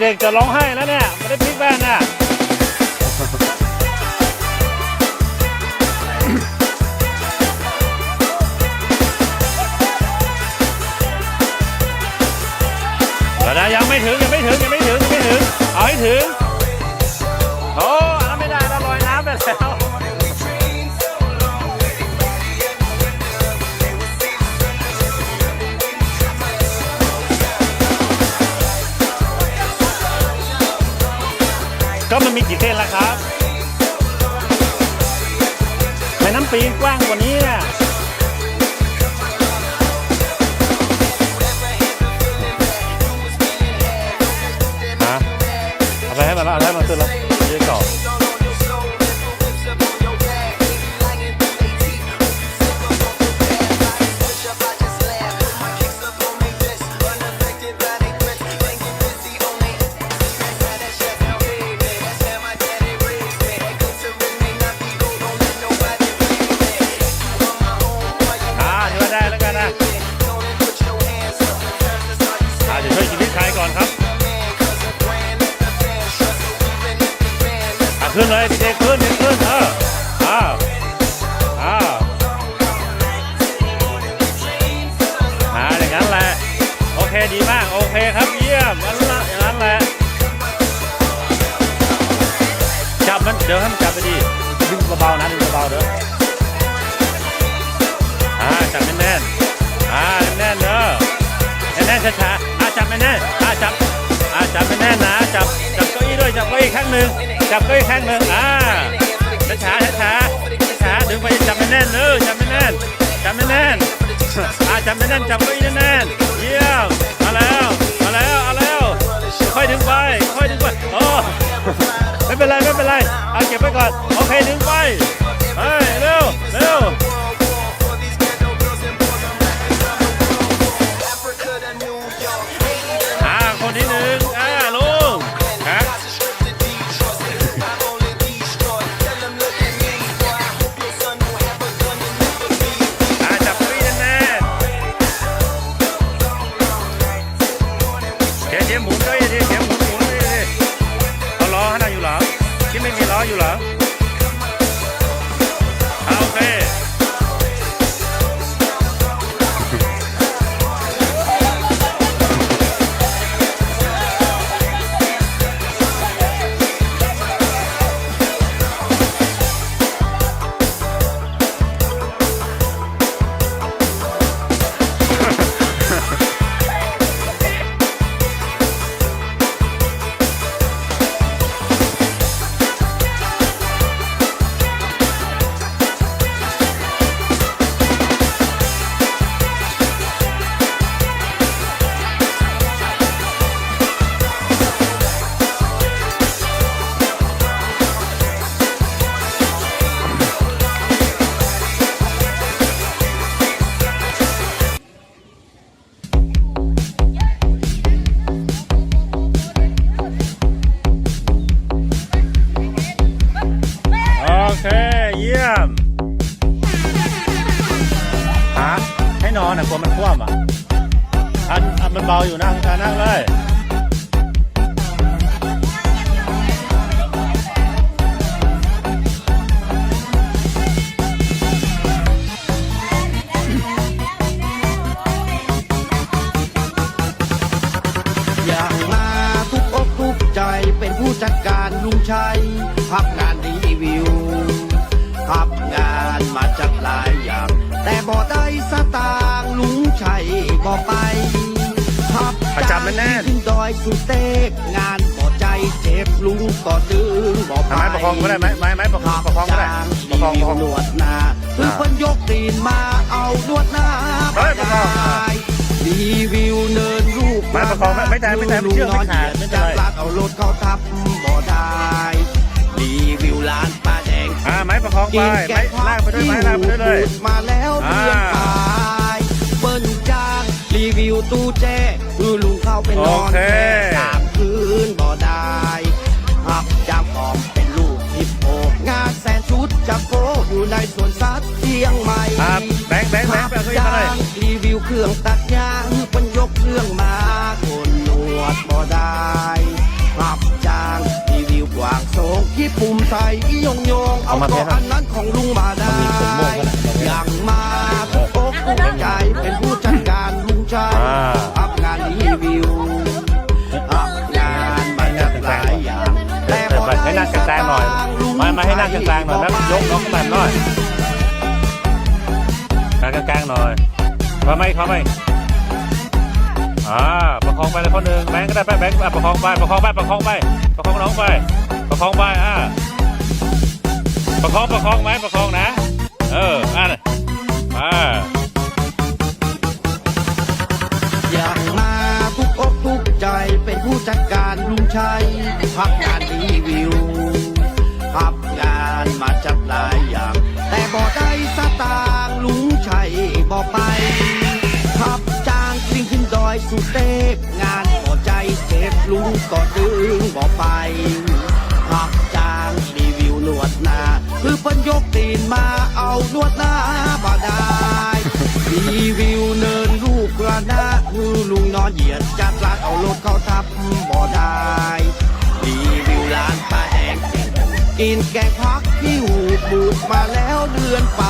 เด็กๆจะร้องไห้แล้วเนี่ยไม่ได้พลิกแว่นน่ะเดี๋ยวนะยังไม่ถึงยังไม่ถึงยังไม่ถึงยังไม่ถึงเอาให้ถึงโอ้อันนั้นไม่ได้แล้วลอยน้ำไปแล้ว มันมีกี่เส้นละครับแม่น้ำปีกว้างกว่านี้น่ะฮะเอาไปให้มันแล้วเอาให้มันขึ้นแล้ว ขึ้นเลยเด็กขึ้นเด็กขึ้นเอออ้าวอ้าวอ่าอย่างนั้นแหละโอเคดีมากโอเคครับเยี่ยมอันละอย่างนั้นแหละจับมันเดี๋ยวให้มันจับไปดีดึงเบาๆนะดึงเบาๆเด้ออ่าจับแน่นๆอ่าแน่นๆเด้อแน่นๆช้าๆอ่าจับแน่นๆอ่าจับอ่าจับแน่นๆนะจับจับเก้าอี้ด้วยจับเก้าอี้ข้างหนึ่ง จับเก้าอี้ข้างหนึ่งอ่าช้าช้าช้าช้าชาดึงไปจับแน่นๆเออจับแน่นจับแน่นอ่าจับแน่นจับเก้าอี้แน่นเยี่ยมมาแล้วมาแล้วเอาแล้วค่อยดึงไปค่อยดึงไปโอ้ไม่เป็นไรไม่เป็นไรเอาเก็บไว้ก่อนโอเคดึงไป ไให้นอนอะกลัวมันคว่ำอะอันอันมันเบาอยู่นั่งอะนั่งเลยอย่างมาทุกอกทุกใจเป็นผู้จัดการลุงชัยพับงานรีวิว พับงานมาจัดหลายอย่าง แต่บ่ได้สตางค์ลุงชัยบ่ไปพับประจำแน่ๆ ขึ้นดอยสุเทพงานบ่ใจเจ็บลุงก็ดึงบ่ไปทำไมประคองก็ได้ไหมไม้ไม้ประคองประคองก็ได้ประคองประคองนวดหน้าคือเพิ่นยกตีนมาเอานวดหน้าเฮ้ยประคองได้รีวิวเนินรูปไม่ประคองไม่ไม่แต่ไม่แต่ไม่เชือกไม่ขาดไม่เป็นไรจากลาดเอารถเข้าทับบ่ได้ ประคองไปไม้ลากไปด้วยไม้ลากไปด้วยเลยพูมาแล้วเรียนอ่าขายเปิ้นจ้างรีวิวตู้แจ้คือลุงเข้าไปนอนโอเคแค่สามคืนบ่ได้หับจามออมเป็นลูกฮิปโปงานแสนชุดจะโกอยู่ในสวนสัตว์เชียงใหม่ครับแบงค์แบงค์แบงค์ไปเอาเก้าอี้มาเลยรีวิวเครื่องตัดยางมันยกเครื่องมาคนหนวดบ่ได้ ปุ่มใส่ยงโยงเอาก็อันนั้นของลุงมาได้อย่างมาทุกอกทุกใจเป็นผู้จัดการลุงชัยอ่าอัพงานรีวิวอัพงานมาจากหลายอย่างแต่แต่พอไปให้นั่งกลางๆหน่อยมามาให้นั่งกลางๆหน่อยแล้วยกน้องขึ้นมาหน่อยกลางกลางๆหน่อยเขาไหมเขาไหม อ่าประคองไปเลยคนหนึ่งแบงค์ก็ได้ไปแบงค์อะประคองไปประคองไปประคองไปประคองน้องไป ประคองไปอ่าประคองประคองไหมประคองนะ เอออ่าอ่าอยากมาทุกอกทุกใจเป็นผู้จัดการลุงชัยพักงานรีวิวพับงานมาจัดหลาย สุเทพงานบ่ใจเจ็บลุงก็ดึงบ่ไปขับจ้างรีวิวนวดหน้า คือเพิ่นยกตีนมาเอานวดหน้าบ่ได้รีวิวเนินลูกกระนาคือลุงนอนเหยียดจัดร้านเอารถเข้าทับบ่ได้รีวิวร้านป้าแดงกินแกงพักที่หูบูดมาแล้วเดือนปลา